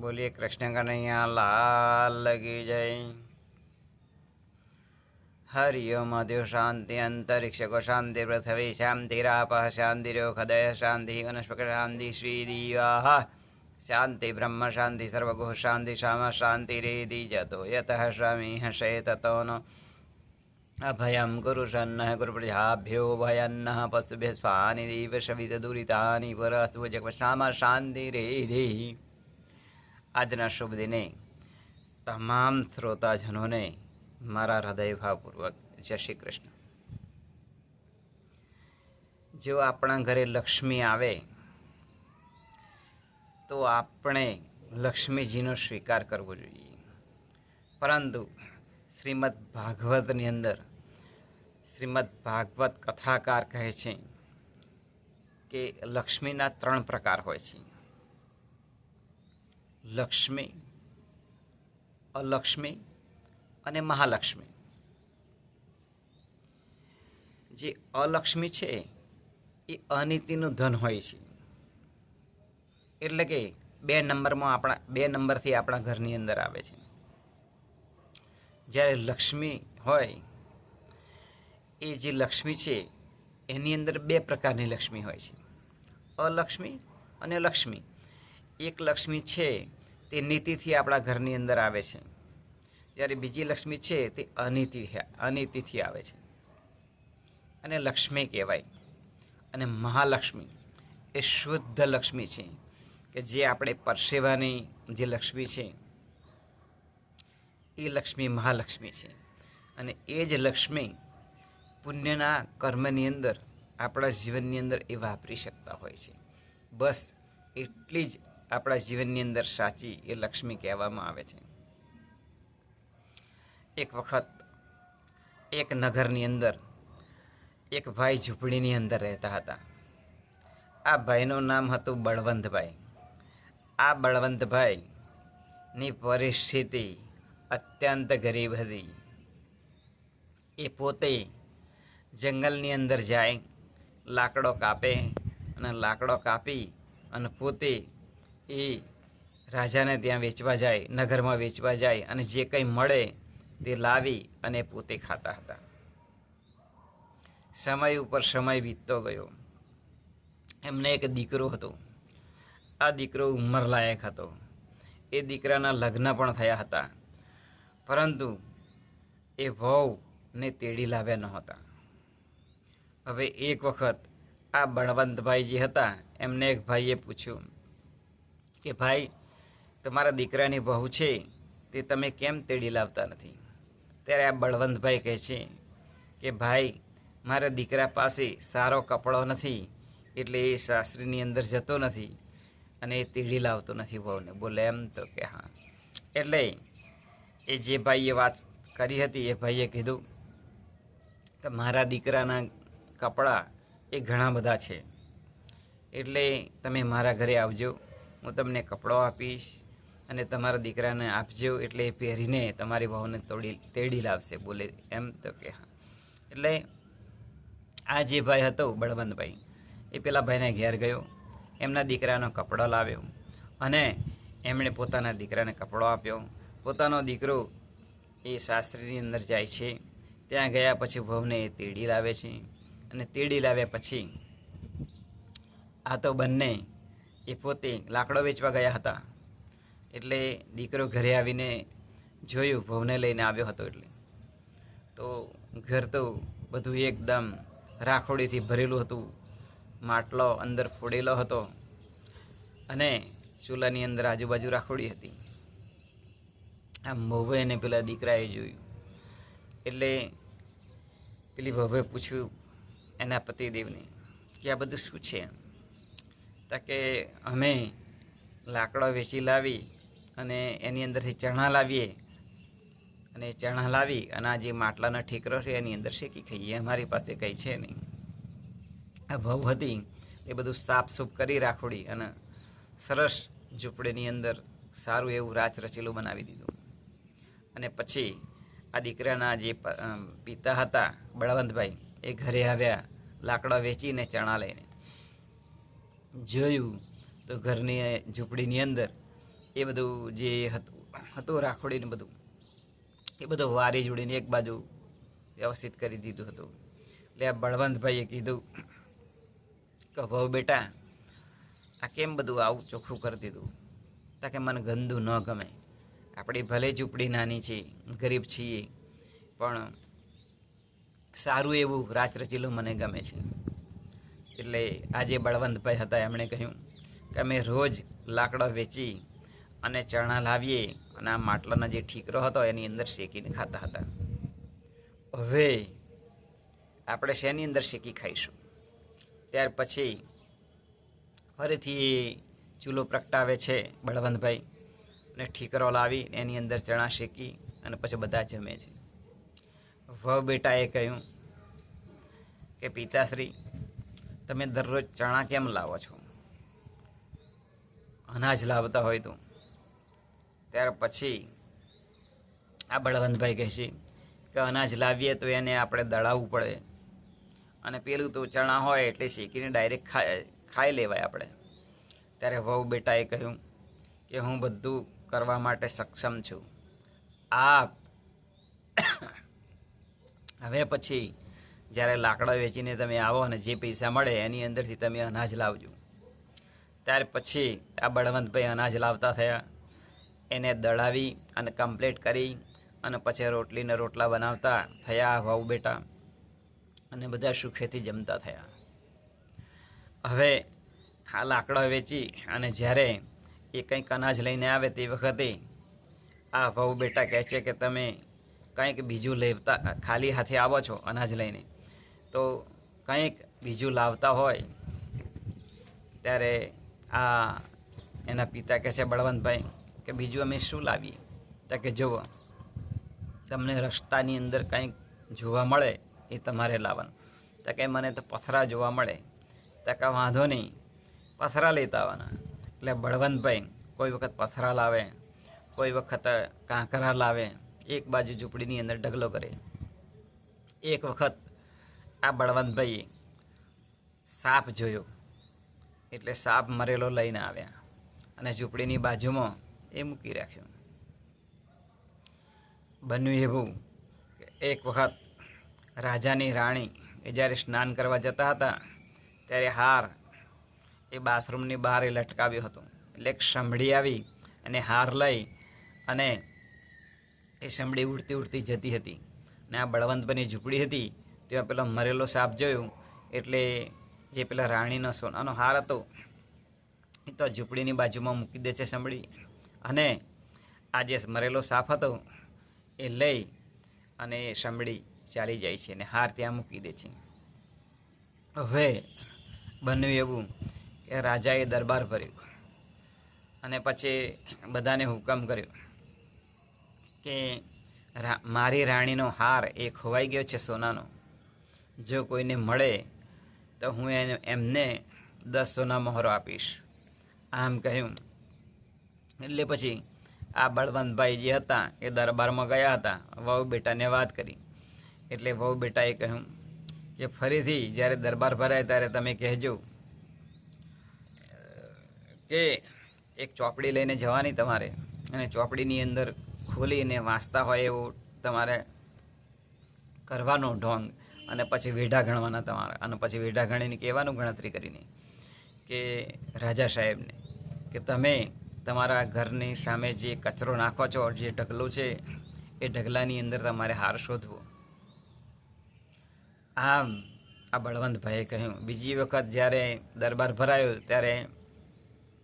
બોલીએ કૃષ્ણ કનૈયા લાલ કી જય હરિ ઓમ દેવ શાંતિ અંતરિક્ષ કો શાંતિ પૃથ્વી શાંતિ રાપ શાંતિ ખદય શાંતિ વનસ્પતિ શાંતિ શ્રી દીવા શાંતિ બ્રહ્મ શાંતિ સર્વગુહ શાંતિ શામ શાંતિ રેદી જતો યત સ્વામી હશે તતો નો અભયં ગુરુ શન્ન ગુરુ આજના શુભ દિને તમામ શ્રોતાજનોને મારા હૃદયભાવપૂર્વક જય શ્રી કૃષ્ણ. જો આપણા ઘરે લક્ષ્મી આવે, તો આપણે લક્ષ્મીજીનો સ્વીકાર કરવો જોઈએ. પરંતુ શ્રીમદ ભાગવતની અંદર, શ્રીમદ ભાગવત કથાકાર કહે છે કે લક્ષ્મીના ત્રણ પ્રકાર હોય છે. લક્ષ્મી, અલક્ષ્મી અને મહાલક્ષ્મી. જે અલક્ષ્મી છે, એ અનીતિનું ધન હોય છે. એટલે કે બે નંબરમાં આપણા, બે નંબરથી આપણા ઘરની અંદર આવે છે. જ્યારે લક્ષ્મી હોય, એ જે લક્ષ્મી છે, એની અંદર બે પ્રકારની લક્ષ્મી હોય છે. અલક્ષ્મી અને લક્ષ્મી. એક લક્ષ્મી છે, તે નીતિથી આપણા ઘરની અંદર આવે છે. જ્યારે બીજી લક્ષ્મી છે, તે અનીતિ અનીતિથી આવે છે. અને લક્ષ્મી કહેવાય. અને મહાલક્ષ્મી એ શુદ્ધ લક્ષ્મી છે, કે જે આપણે પરસેવાની જે લક્ષ્મી છે, એ લક્ષ્મી મહાલક્ષ્મી છે. અને એ જ લક્ષ્મી પુણ્યના કર્મની અંદર આપણા જીવનની અંદર એ વાપરી શકતા હોય છે. બસ એટલી જ આપણા જીવનની અંદર સાચી એ લક્ષ્મી કહેવામાં આવે છે. એક વખત એક નગરની અંદર એક ભાઈ ઝૂંપડીની અંદર રહેતા હતા. આ ભાઈનું નામ હતું બળવંતભાઈ. આ બળવંતભાઈની પરિસ્થિતિ અત્યંત ગરીબ હતી. એ પોતે જંગલની અંદર જાય, લાકડો કાપે અને લાકડો કાપી અને પોતે એ રાજાને ત્યાં વેચવા જાય, નગરમાં વેચવા જાય અને જે કંઈ મળે તે લાવી અને પોતે ખાતા હતા. સમય ઉપર સમય વીતતો ગયો. એમને એક દીકરો હતો. આ દીકરો ઉંમરલાયક હતો. એ દીકરાના લગ્ન પણ થયા હતા. પરંતુ એ વહુને તેડી લાવ્યા નહોતા. હવે એક વખત આ બળવંતભાઈ જે હતા. એમને એક ભાઈએ પૂછ્યું કે ભાઈ, તમારા દીકરાની વહુ છે, તે તમે કેમ તેડી લાવતા નથી? ત્યારે આ બળવંતભાઈ કહે છે કે, ભાઈ, મારા દીકરા પાસે સારો કપડો નથી, એટલે એ સાસરીની અંદર જતો નથી અને એ તેડી લાવતો નથી વહુને. બોલે એમ તો કે હા. એટલે એ જે ભાઈએ વાત કરી હતી, એ ભાઈએ કીધું કે, મારા દીકરાના કપડાં એ ઘણા બધા છે, એટલે તમે મારા ઘરે આવજો. હું તમને કપડો આપીશ અને તમારા દીકરાને આપજો એટલે એ પહેરીને તમારી વહુને તોડી તેડી લાવશે, બોલે એમ તો કે હા. એટલે આ જે ભાઈ હતો બળવંતભાઈ, એ પેલા ભાઈને ઘેર ગયો, એમના દીકરાનો કપડો લાવ્યો અને એમણે પોતાના દીકરાને કપડો આપ્યો. પોતાનો દીકરો એ શાસ્ત્રીની અંદર જાય છે, ત્યાં ગયા પછી વહુને એ તેડી લાવે છે અને તેડી લાવ્યા પછી આ તો બંને એ પોતે લાકડો વેચવા ગયા હતા. એટલે દીકરો ઘરે આવીને જોયું, ભવને લઈને આવ્યો હતો એટલે. તો ઘર તો બધું એકદમ રાખોડીથી ભરેલું હતું. માટલો અંદર ફોડેલો હતો અને ચૂલાની અંદર આજુબાજુ રાખોડી હતી. આમ વહુએ અને પેલા દીકરાએ જોયું. એટલે પેલી વહુએ પૂછ્યું એના પતિદેવને કે આ બધું શું છે તા કે અમે લાકડો વેચી લાવી અને એની અંદરથી ચણા લાવીએ. અને ચણા લાવી અને આ જે માટલાનો ઠીકરો છે એની અંદર શેકી ખાઈએ. અમારી પાસે કંઈ છે નહીં. આ વહુ હતી. એ બધું સાફ સૂફ કરી રાખોડી અને સરસ ઝૂંપડીની અંદર સારું એવું રાચ રચેલું બનાવી દીધું. અને પછી આ દીકરાના જે પિતા હતા બળવંતભાઈ, એ ઘરે આવ્યા લાકડા વેચીને ચણા લઈને. જોયું, તો ઘરની ઝૂંપડીની અંદર એ બધું જે હતું હતું રાખોડીને બધું, એ બધું વારી જોડીને એક બાજુ વ્યવસ્થિત કરી દીધું હતું. એટલે આ બળવંતભાઈએ કીધું કે ભાઉ બેટા, આ કેમ બધું આવું ચોખ્ખું કરી દીધું? તાકે મને ગંદુ ન ગમે. આપણી ભલે ઝૂંપડી નાની છે, ગરીબ છીએ, પણ સારું એવું રાચરચીલું મને ગમે છે. એટલે આજે બળવંતભાઈ હતા, એમણે કહ્યું કે અમે રોજ લાકડો વેચી અને ચણા લાવીએ અને આ માટલાના જે ઠીકરો હતો એની અંદર શેકીને ખાતા હતા. હવે આપણે શેની અંદર શેકી ખાઈશું? ત્યાર પછી ફરીથી ચૂલો પ્રગટાવે છે બળવંતભાઈ અને ઠીકરો લાવી, એની અંદર ચણા શેકી અને પછી બધા જમે છે. વહુ બેટાએ કહ્યું કે, પિતાશ્રી તમે દરરોજ ચણા કેમ લાવો છો? અનાજ લાવતા હોય તો. ત્યાર પછી આ બળવંતભાઈ કહે છે કે અનાજ લાવીએ તો એને આપણે દળાવવું પડે. અને પેલું તો ચણા હોય એટલે શેકીને ડાયરેક્ટ ખાઈ ખાઈ લેવાય આપણે. ત્યારે વહુ બેટાએ કહ્યું કે હું બધું કરવા માટે સક્ષમ છું. આપ હવે પછી જ્યારે લાકડા વેચીને તમે આવો અને જે પૈસા મળે એની અંદરથી તમે અનાજ લાવજો. ત્યાર પછી આ બળવંતભાઈ અનાજ લાવતા થયા. એને દળાવી અને કમ્પ્લીટ કરી અને પછી રોટલીને રોટલા બનાવતા થયા વાવ બેટા. અને બધા સુખેથી જમતા થયા. હવે આ લાકડા વેચી અને જ્યારે એ કંઈક અનાજ લઈને આવે તે વખતે આ વહુ બેટા કહે છે કે તમે કંઈક બીજું લેતા ખાલી હાથે આવો છો અનાજ લઈને. તો કંઈક બીજું લાવતા હોય, ત્યારે આ એના પિતા કહે છે, બળવંતભાઈ, કે બીજું અમે શું લાવીએ? તો કે, જુઓ, તમને રસ્તાની અંદર કંઈક જોવા મળે એ તમારે લાવવાનું. તો કે, મને તો પથરા જોવા મળે. તો કે, વાંધો નહીં, પથરા લેતા આવવાના. એટલે બળવંતભાઈ કોઈ વખત પથરા લાવે, કોઈ વખત કાંકરા લાવે, એક બાજુ ઝૂંપડીની અંદર ઢગલો કરે. એક વખત આ બળવંતભાઈએ સાપ જોયો. એટલે સાપ મરેલો લઈને આવ્યા અને ઝૂંપડીની બાજુમાં એ મૂકી રાખ્યો. બન્યું એવું એક વખત રાજાની રાણી એ જ્યારે સ્નાન કરવા જતા હતા, ત્યારે હાર એ બાથરૂમની બહાર એ લટકાવ્યો હતો. એટલે એક સંભળી આવી અને હાર લઈ અને એ સંભળી ઉડતી ઉડતી જતી હતી. અને આ બળવંતભાઈની ઝૂંપડી હતી ત્યાં પેલો મરેલો સાપ જોયું, એટલે જે પેલા રાણીનો સોનાનો હાર હતો, એ તો ઝૂંપડીની બાજુમાં મૂકી દે છે સાંભળી. અને આ જે મરેલો સાપ હતો, એ લઈ અને સંભળી ચાલી જાય છે અને હાર ત્યાં મૂકી દે છે. હવે બન્યું એવું કે રાજાએ દરબાર ભર્યો અને પછી બધાને હુકમ કર્યો કે મારી રાણીનો હાર એ ખોવાઈ ગયો છે સોનાનો. જો કોઈને મળે, તો હું એને, એમને દસ સોના મહોરો આપીશ. આમ કહ્યું. એટલે પછી આ બળવંતભાઈ જે હતા, એ દરબારમાં ગયા હતા, વહુ બેટાને વાત કરી. એટલે વહુ બેટાએ કહ્યું કે ફરીથી જ્યારે દરબાર ભરાય ત્યારે તમે કહેજો કે એક ચોપડી લઈને જવાની તમારે. અને ચોપડીની અંદર ખોલીને વાંચતા હોય એવું તમારે કરવાનો ઢોંગ. અને પછી વેઢા ગણવાના તમારા. અને પછી વેઢા ગણીને કહેવાનું ગણતરી કરીને કે રાજા સાહેબને કે તમે તમારા ઘરની સામે જે કચરો નાખો છો, જે ઢગલો છે, એ ઢગલાની અંદર તમારે હાર શોધવો. આમ આ બળવંતભાઈએ કહ્યું. બીજી વખત જ્યારે દરબાર ભરાયો, ત્યારે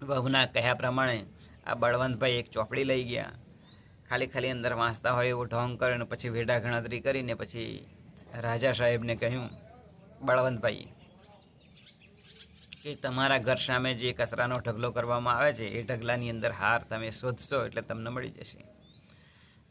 વહુના કહ્યા પ્રમાણે આ બળવંતભાઈ એક ચોપડી લઈ ગયા. ખાલી ખાલી અંદર વાંચતા હોય એવું ઢોંગ કરીને પછી વેઢા ગણતરી કરીને પછી રાજા સાહેબને કહ્યું, બળવંતભાઈ કે તમારા ઘર સામે જે કચરાનો ઢગલો કરવામાં આવે છે, એ ઢગલાની અંદર હાર તમે શોધશો એટલે તમને મળી જશે.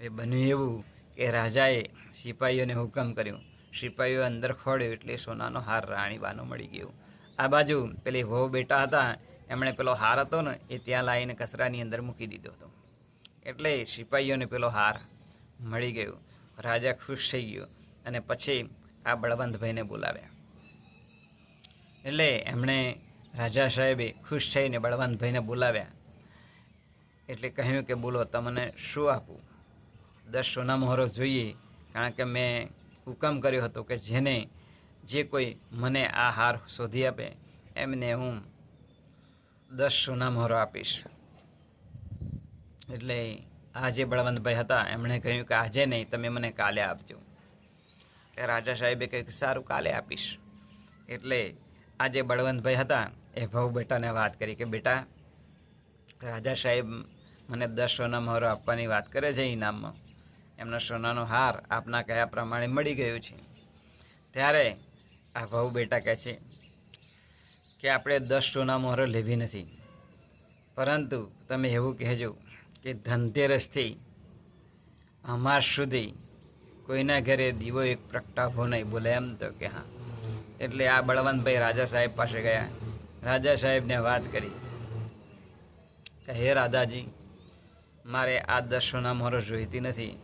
એ બન્યું એવું કે રાજાએ સિપાહીઓને હુકમ કર્યો. સિપાહીઓ અંદર ખોડ્યો એટલે સોનાનો હાર રાણીબાનો મળી ગયો. આ બાજુ પેલી વહુ બેટા હતા, એમણે પેલો હાર હતો ને, એ ત્યાં લાવીને કચરાની અંદર મૂકી દીધો હતો. એટલે સિપાહીઓને પેલો હાર મળી ગયો. રાજા ખુશ થઈ ગયો. અને પછી આ બળવંતભાઈને બોલાવ્યા. એટલે એમણે રાજા સાહેબે ખુશ થઈને બળવંતભાઈને બોલાવ્યા. એટલે કહ્યું કે, બોલો, તમને શું આપું? દસ સોના મોહરો જોઈએ, કારણ કે મેં હુકમ કર્યો હતો કે જેને જે કોઈ મને આ હાર શોધી આપે, એમને હું દસ સોના મોહરો આપીશ. એટલે આ જે બળવંતભાઈ હતા, એમણે કહ્યું કે, આજે નહીં, તમે મને કાલે આપજો. એટલે રાજા સાહેબે કંઈક સારું, કાલે આપીશ. એટલે આ જે બળવંતભાઈ હતા, એ ભાઉ બેટાને વાત કરી કે, બેટા, રાજા સાહેબ મને દસ સોના મહોરો આપવાની વાત કરે છે ઇનામમાં. એમનો સોનાનો હાર આપના કયા પ્રમાણે મળી ગયો છે? ત્યારે આ ભાઉ બેટા કહે છે કે, આપણે દસ સોના મહોરો લેવી નથી. પરંતુ તમે એવું કહેજો કે ધનતેરસથી અમાસ સુધી કોઈના ઘરે દીવો એક પ્રગટાવો નહીં, બોલે એમ તો કે હા. એટલે આ બળવંતભાઈ રાજા સાહેબ પાસે ગયા. રાજા સાહેબને વાત કરી. કે, હે રાધાજી મારે આ દસ સોનામોરો જોઈતી નથી.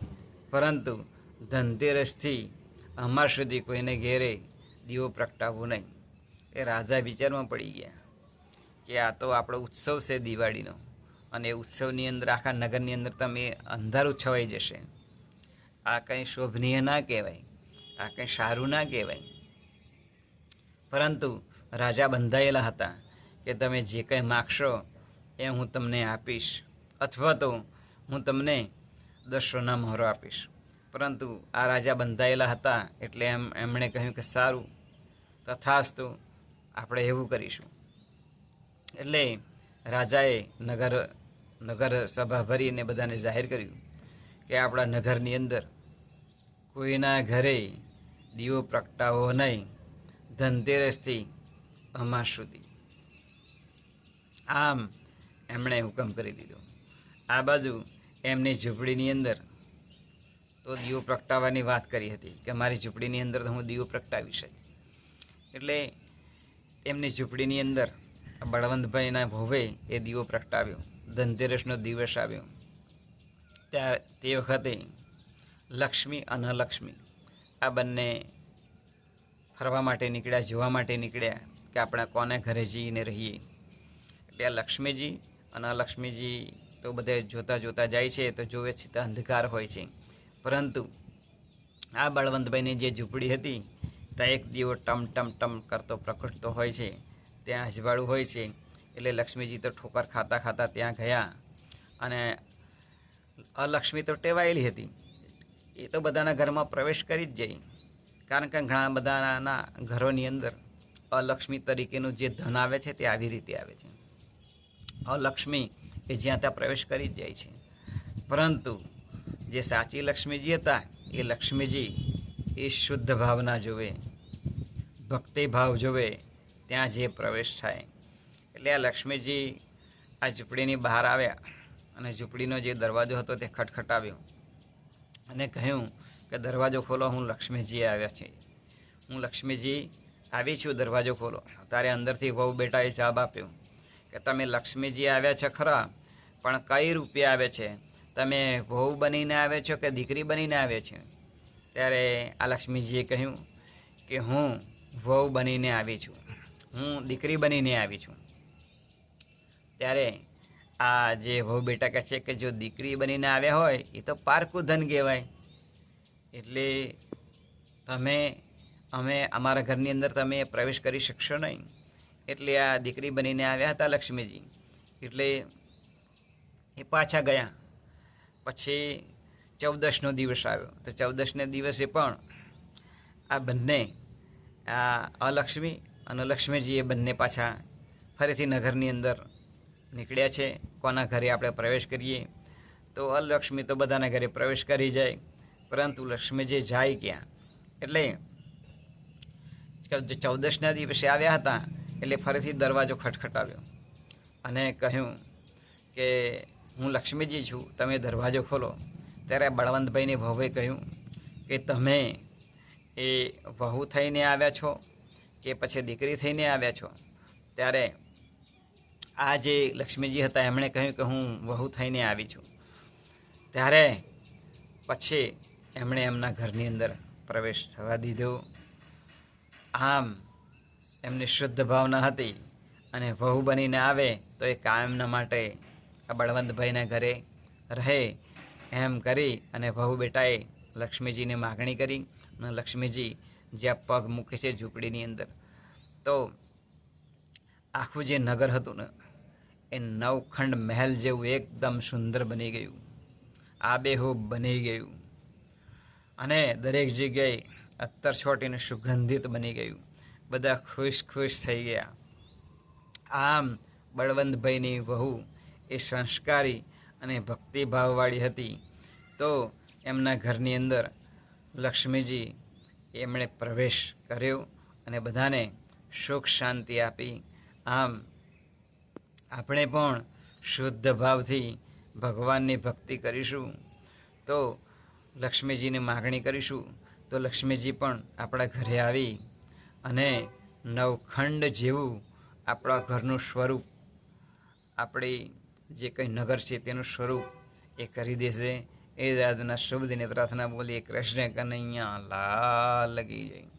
પરંતુ ધનતેરસથી અમાર સુધી કોઈને ઘેરે દીવો પ્રગટાવવો નહીં. એ રાજા વિચારમાં પડી ગયા કે આ તો આપણો ઉત્સવ છે દિવાળીનો. અને ઉત્સવની અંદર, આખા નગરની અંદર તમે અંધારું છવાઈ જશે. આ કંઈ શોભનીય ના કહેવાય. આ કંઈ સારું ના કહેવાય. પરંતુ રાજા બંધાયેલા હતા કે તમે જે કંઈ માગશો એ હું તમને આપીશ, અથવા તો હું તમને દસોના સોના મહોરો આપીશ. પરંતુ આ રાજા બંધાયેલા હતા એટલે એમ, એમણે કહ્યું કે સારું, તથાસ્તુ આપણે એવું કરીશું. એટલે રાજાએ નગર નગર સભા ભરીને બધાને જાહેર કર્યું. કે આપણા નગરની અંદર કોઈના ઘરે દીવો પ્રગટાવો નહીં, ધનતેરસથી અમાસ સુધી. આમ એમણે હુકમ કરી દીધો. આ બાજુ એમની ઝૂંપડીની અંદર તો દીવો પ્રગટાવવાની વાત કરી હતી કે મારી ઝૂંપડીની અંદર તો હું દીવો પ્રગટાવીશ જ. એટલે એમની ઝૂંપડીની અંદર બળવંતભાઈના ભોવે એ દીવો પ્રગટાવ્યો. ધનતેરસનો દિવસ આવ્યો. ત્યાં તે વખતે લક્ષ્મી અનલક્ષ્મી આ બંને ફરવા માટે નીકળ્યા, જોવા માટે નીકળ્યા કે આપણે કોને ઘરે જઈને રહીએ. એટલે આ લક્ષ્મીજી અને લક્ષ્મીજી તો બધે જોતા જોતા જાય છે, તો જોવે છે તો અંધકાર હોય છે. પરંતુ આ બળવંતભાઈની જે ઝૂંપડી હતી, ત્યાં એક દીવો ટમ ટમ ટમ કરતો પ્રકટતો હોય છે. ત્યાં અજવાળું હોય છે. એટલે લક્ષ્મીજી તો ઠોકર ખાતા ખાતા ત્યાં ગયા અને અલક્ષ્મી તો ટેવાયેલી હતી. એ તો બધાના ઘરમાં પ્રવેશ કરી જ જઈ કારણ કે ઘણા બધાના ઘરોની અંદર અલક્ષ્મી તરીકેનું જે ધન આવે છે તે આવી રીતે આવે છે. અલક્ષ્મી એ જ્યાં ત્યાં પ્રવેશ કરી જ જાય છે. પરંતુ જે સાચી લક્ષ્મીજી હતા, એ લક્ષ્મીજી એ શુદ્ધ ભાવના જોવે, ભક્તિ ભાવ જોવે, ત્યાં જે પ્રવેશ થાય. એટલે આ લક્ષ્મીજી આ ઝૂંપડીની બહાર આવ્યા. અને ઝૂંપડીનો જે દરવાજો હતો તે ખટખટાવ્યો. અને કહ્યું કે, દરવાજો ખોલો, હું લક્ષ્મીજી આવ્યા છે હું લક્ષ્મીજી આવી છું, દરવાજો ખોલો. તારે અંદરથી વહુ બેટાએ જવાબ આપ્યો કે, તમે લક્ષ્મીજી આવ્યા છે ખરા, પણ કઈ રૂપે આવે છે? તમે વહુ બનીને આવે છો કે દીકરી બનીને આવે છે? ત્યારે આ લક્ષ્મીજીએ કહ્યું કે, હું વહુ બનીને આવી છું. હું દીકરી બનીને આવી છું. ત્યારે આ જે વહુ બેટા કહે છે કે જો દીકરી બનીને આવ્યા હોય, એ તો પારકું ધન કહેવાય. એટલે તમે, અમે અમારા ઘરની અંદર તમે પ્રવેશ કરી શકશો નહીં. એટલે આ દીકરી બનીને આવ્યા હતા લક્ષ્મીજી. એટલે એ પાછા ગયા. પછી ચૌદશનો દિવસ આવ્યો. તો ચૌદશને દિવસે પણ આ બંને, આ અલક્ષ્મી અને લક્ષ્મીજી એ બંને પાછા ફરીથી નગરની અંદર નીકળ્યા છે, કોના ઘરે આપણે પ્રવેશ કરીએ? તો અલક્ષ્મી તો બધાના ઘરે પ્રવેશ કરી જાય, પરંતુ લક્ષ્મીજી જાય ક્યાં? એટલે જે ચૌદશના દિવસે આવ્યા હતા, એટલે ફરીથી દરવાજો ખટખટાવ્યો અને કહ્યું કે, હું લક્ષ્મીજી છું, તમે દરવાજો ખોલો. ત્યારે બળવંતભાઈને ભવે કહ્યું કે, તમે એ વહુ થઈને આવ્યા છો કે પછી દીકરી થઈને આવ્યા છો? ત્યારે આ જે લક્ષ્મીજી હતા, એમણે કહ્યું કે હું વહુ થઈને આવી છું. ત્યારે પછી એમણે એમના ઘરની અંદર પ્રવેશ થવા દીધો. આમ એમની શુદ્ધ ભાવના હતી અને વહુ બનીને આવે તો એ કાયમના માટે આ બળવંતભાઈના ઘરે રહે એમ કરી અને વહુ બેટાએ લક્ષ્મીજીને માગણી કરી અને લક્ષ્મીજી જ્યાં પગ મૂકે છે ઝૂંપડીની અંદર. તો આખું જે નગર હતું ને, એ નવખંડ મહેલ જેવું એકદમ સુંદર બની ગયું. આબેહૂબ બની ગયું. અને દરેક જગ્યાએ અત્તર છોટીને સુગંધિત બની ગયું. બધા ખુશ ખુશ થઈ ગયા. આમ બળવંતભાઈની વહુ એ સંસ્કારી અને ભક્તિભાવવાળી હતી. તો એમના ઘરની અંદર લક્ષ્મીજી એમણે પ્રવેશ કર્યો અને બધાને સુખ શાંતિ આપી. આમ, આપણે પણ શુદ્ધ ભાવથી ભગવાનની ભક્તિ કરીશું. તો લક્ષ્મીજીની માગણી કરીશું. તો લક્ષ્મીજી પણ આપણા ઘરે આવી અને નવખંડ જેવું આપણા ઘરનું સ્વરૂપ, આપણી જે કંઈ નગર છે તેનું સ્વરૂપ એ કરી દેશે. એ આજના શુભ પ્રાર્થના બોલીએ, કૃષ્ણ કનૈયા લાલ લગી જાય.